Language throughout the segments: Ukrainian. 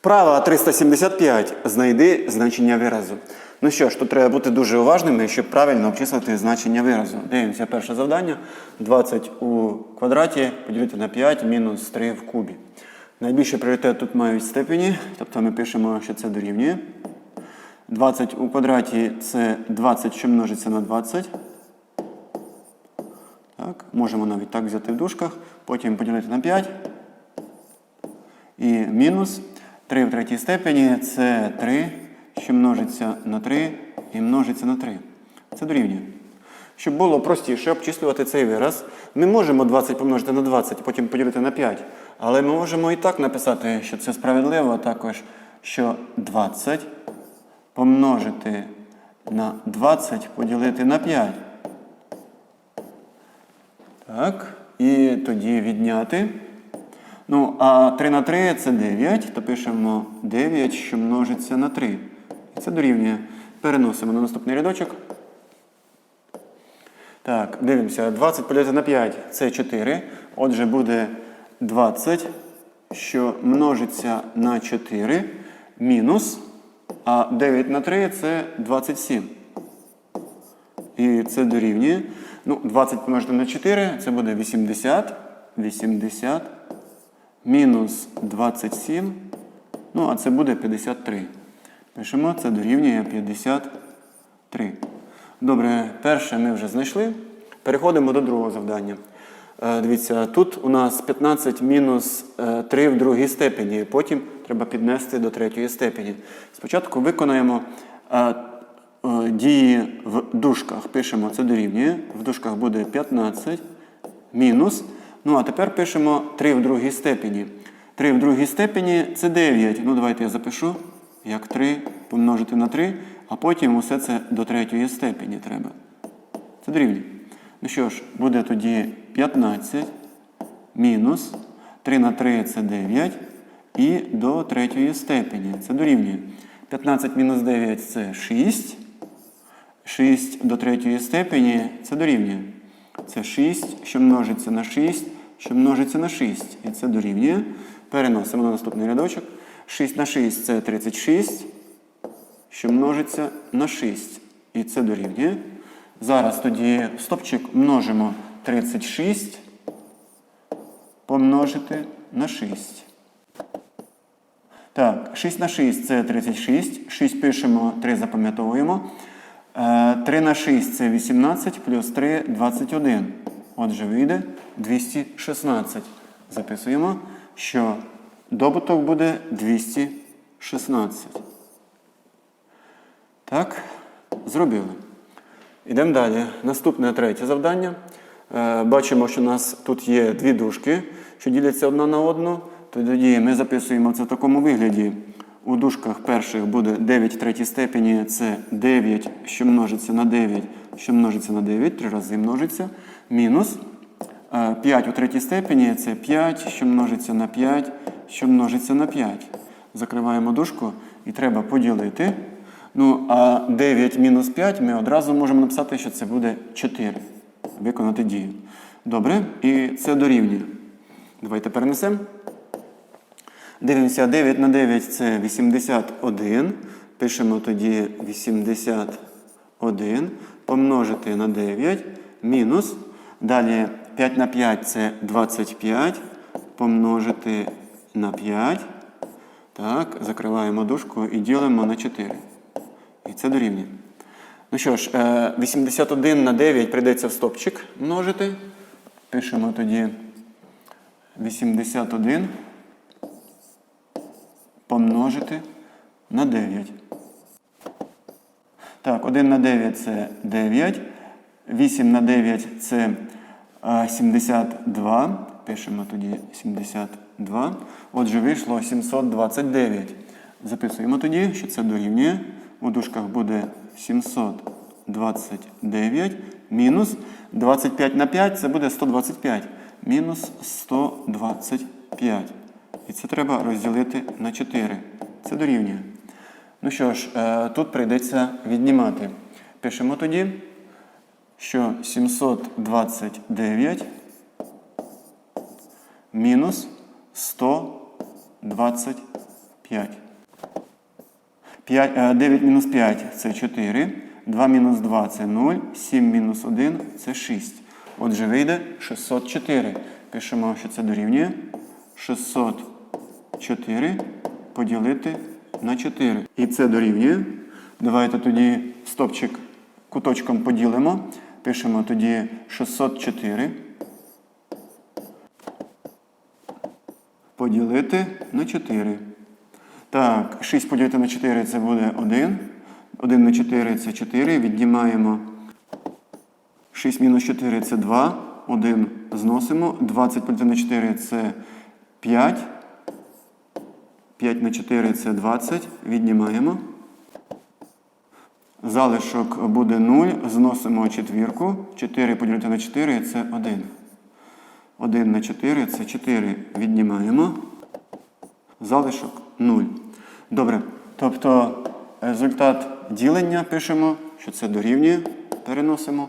Вправа 375. Знайди значення виразу. Ну що ж, тут треба бути дуже уважними, щоб правильно обчислити значення виразу. Дивимося перше завдання. 20 у квадраті поділити на 5 мінус 3 в кубі. Найбільший пріоритет тут мають степені, тобто ми пишемо, що це дорівнює. 20 у квадраті це 20, що множиться на 20. Так, можемо навіть так взяти в дужках, потім поділити на 5. І мінус 3 в третій степені це 3, що множиться на 3 і множиться на 3. Це дорівнює. Щоб було простіше обчислювати цей вираз, ми можемо 20 помножити на 20, потім поділити на 5. Але ми можемо і так написати, що це справедливо, також, що 20 помножити на 20 поділити на 5. Так, і тоді відняти. Ну, а 3 на 3 це 9, то пишемо 9, що множиться на 3. І це дорівнює. Переносимо на наступний рядочок. Так, дивимося. 20 поділити на 5 це 4. Отже, буде 20, що множиться на 4, мінус. А 9 на 3 це 27. І це дорівнює. Ну, 20 помножити на 4, це буде 80. 80 мінус 27. Ну, а це буде 53. Пишемо, це дорівнює 53. Добре, перше ми вже знайшли. Переходимо до другого завдання. Е, Дивіться, тут у нас 15 мінус е, 3 в другій степені. Потім треба піднести до третьої степені. Спочатку виконаємо е, е, дії в дужках. Пишемо, це дорівнює. В дужках буде 15 мінус. Ну, а тепер пишемо 3 в другій степені. 3 в другій степені це 9. Ну, давайте я запишу, як 3 помножити на 3, а потім усе це до третьої степені треба. Це дорівнює. Ну що ж, буде тоді 15 мінус 3 на 3 це 9 і до третьої степені. Це дорівнює. 15 мінус 9 це 6. 6 до третьої степені це дорівнює. Це 6, що множиться на 6, що множиться на 6. І це дорівнює. Переносимо на наступний рядочок. 6 на 6 це 36, що множиться на 6. І це дорівнює. Зараз тоді стопчик множимо 36 помножити на 6. Так, 6 на 6 це 36. 6 пишемо, 3 запам'ятовуємо. Е, 3 на 6 це 18, плюс 3 21. Отже, вийде 216. Записуємо, що добуток буде 216. Так, зробили. Йдемо далі. Наступне третє завдання. Е, Бачимо, що у нас тут є дві дужки, що діляться одна на одну. Тоді ми записуємо це в такому вигляді. У дужках перших буде 9 в третій степені, це 9, що множиться на 9, що множиться на 9, три рази множиться, мінус. Е, 5 у третій степені це 5, що множиться на 5, що множиться на 5. Закриваємо дужку і треба поділити. Ну, а 9 мінус 5 ми одразу можемо написати, що це буде 4. Виконати дію. Добре, і це дорівнює. Давайте перенесемо. Дивимося, 9 на 9 це 81. Пишемо тоді 81 помножити на 9 мінус. Далі 5 на 5 це 25 помножити на 5. Так, закриваємо дужку і ділимо на 4. І це дорівнює. Ну що ж, е, 81 на 9 прийдеться в стопчик множити. Пишемо тоді 81 помножити на 9. Так, 1 на 9 це 9. 8 на 9 це е, 72. Пишемо тоді 72. Отже, вийшло 729. Записуємо тоді, що це дорівнює. У дужках буде 729 мінус 25 на 5 це буде 125. Мінус 125. І це треба розділити на 4. Це дорівнює. Ну що ж, е, тут прийдеться віднімати. Пишемо тоді, що 729 мінус 125. 5. 5 е, 9 мінус 5 це 4. 2 мінус 2 це 0. 7 мінус 1 це 6. Отже, вийде 604. Пишемо, що це дорівнює. 604 поділити на 4. І це дорівнює. Давайте тоді стопчик куточком поділимо. Пишемо тоді 604. Поділити на 4. Так, 6 поділити на 4 це буде 1. 1 на 4 це 4. Віднімаємо 6 мінус 4 це 2. 1 зносимо. 20 поділити на 4 це 5. 5 на 4 це 20. Віднімаємо. Залишок буде 0. Зносимо четвірку. 4 поділити на 4 це 1. 1 на 4 це 4. Віднімаємо. Залишок 0. Добре. Тобто результат ділення пишемо, що це дорівнює. Переносимо.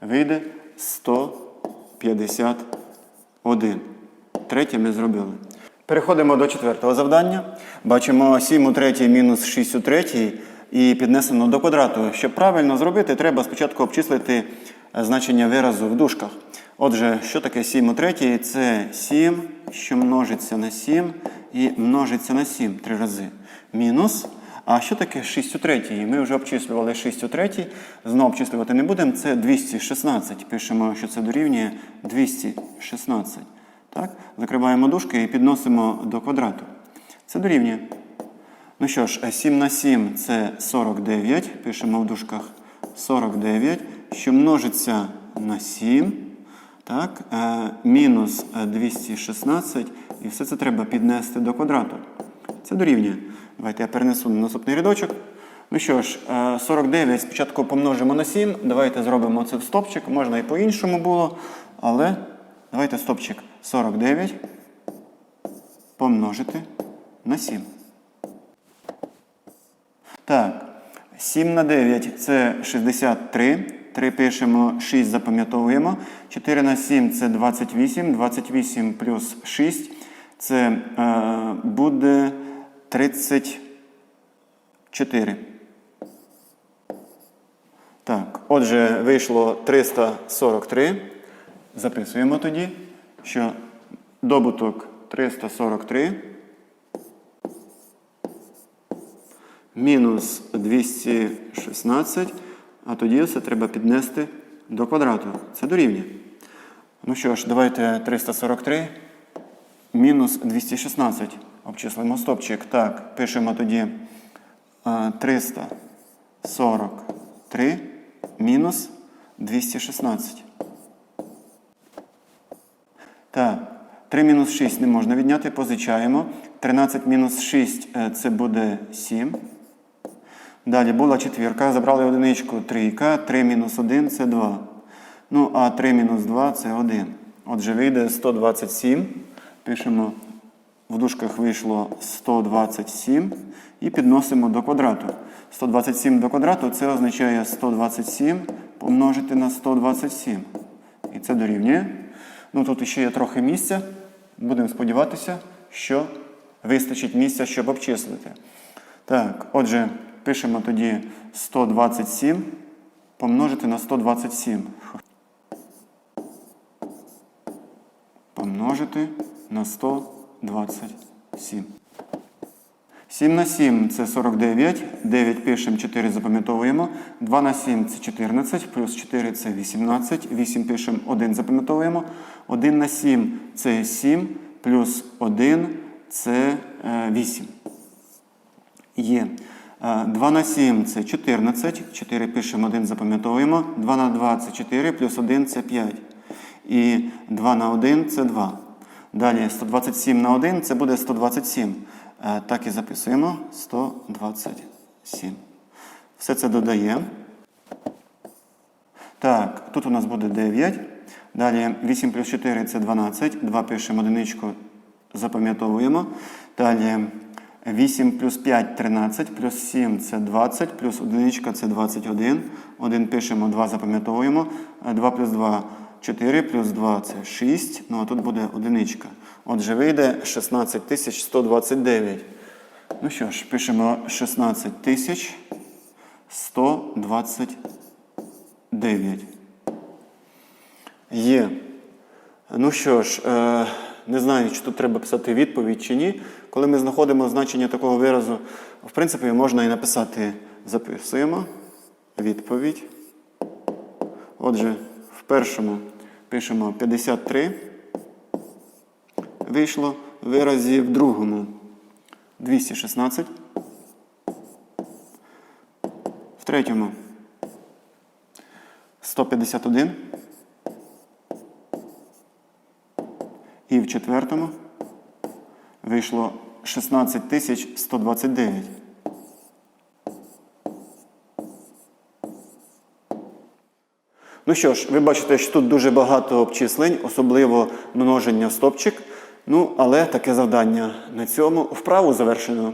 Вийде 151. Третє ми зробили. Переходимо до четвертого завдання. Бачимо 7 у третій мінус 6 у третій і піднесено до квадрату. Щоб правильно зробити, треба спочатку обчислити е, значення виразу в дужках. Отже, що таке 7 у третій? Це 7, що множиться на 7 і множиться на 7 три рази. Мінус. А що таке 6 у третій? Ми вже обчислювали 6 у третій. Знову обчислювати не будемо. Це 216. Пишемо, що це дорівнює 216. Так? Закриваємо дужки і підносимо до квадрату. Це дорівнює. Ну що ж, 7 на 7 це 49. Пишемо в дужках 49, що множиться на 7. Так, е, мінус е, 216. І все це треба піднести до квадрату. Це дорівнює. Давайте я перенесу на наступний рядочок. Ну що ж, е, 49 спочатку помножимо на 7. Давайте зробимо це в стопчик. Можна і по-іншому було. Але давайте стопчик 49 помножити на 7. Так, 7 на 9 це 63. 3 пишемо, 6 запам'ятовуємо. 4 на 7 це 28. 28 плюс 6 це е, буде 34. Так, отже, вийшло 343. Записуємо тоді, що добуток 343 мінус 216, а тоді все треба піднести до квадрату. Це дорівнює. Ну що ж, давайте 343 мінус 216. Обчислимо стопчик. Так, пишемо тоді е, 343 мінус 216. Так, 3 мінус 6 не можна відняти, позичаємо. 13 мінус 6 е, це буде 7. Далі була четвірка, забрали одиничку трійка, 3 мінус 1 це 2. Ну, а 3 мінус 2 це 1. Отже, вийде 127. Пишемо, в дужках вийшло 127 і підносимо до квадрату. 127 до квадрату це означає 127 помножити на 127. І це дорівнює. Ну тут ще є трохи місця. Будемо сподіватися, що вистачить місця, щоб обчислити. Так, отже, пишемо тоді 127 помножити на 127. Помножити на 127. 7 на 7 це 49. 9 пишемо, 4 запам'ятовуємо. 2 на 7 це 14, плюс 4 це 18. 8 пишемо, 1 запам'ятовуємо. 1 на 7 це 7, плюс 1 це 8. Є. 2 на 7 це 14. 4 пишемо, 1 запам'ятовуємо. 2 на 2 це 4, плюс 1 це 5. І 2 на 1 це 2. Далі 127 на 1 це буде 127. Е, Так і записуємо 127. Все це додаємо. Так, тут у нас буде 9. Далі 8 плюс 4 це 12. 2 пишемо одиничку, запам'ятовуємо. Далі 8 плюс 5 13, плюс 7 це 20, плюс одиничка це 21. 1 пишемо, 2 запам'ятовуємо. 2 плюс 2 4, плюс 2 це 6. Ну а тут буде одиничка. Отже, вийде 16 129. Ну що ж, пишемо 16 129. Є. Ну що ж, е, не знаю, чи тут треба писати відповідь чи ні. Коли ми знаходимо значення такого виразу, в принципі, можна і написати записуємо відповідь. Отже, в першому пишемо 53. Вийшло виразі в другому 216. В третьому 151. І в четвертому вийшло 16 Ну що ж, ви бачите, що тут дуже багато обчислень, особливо множення в стопчик. Ну, але таке завдання на цьому вправу завершено.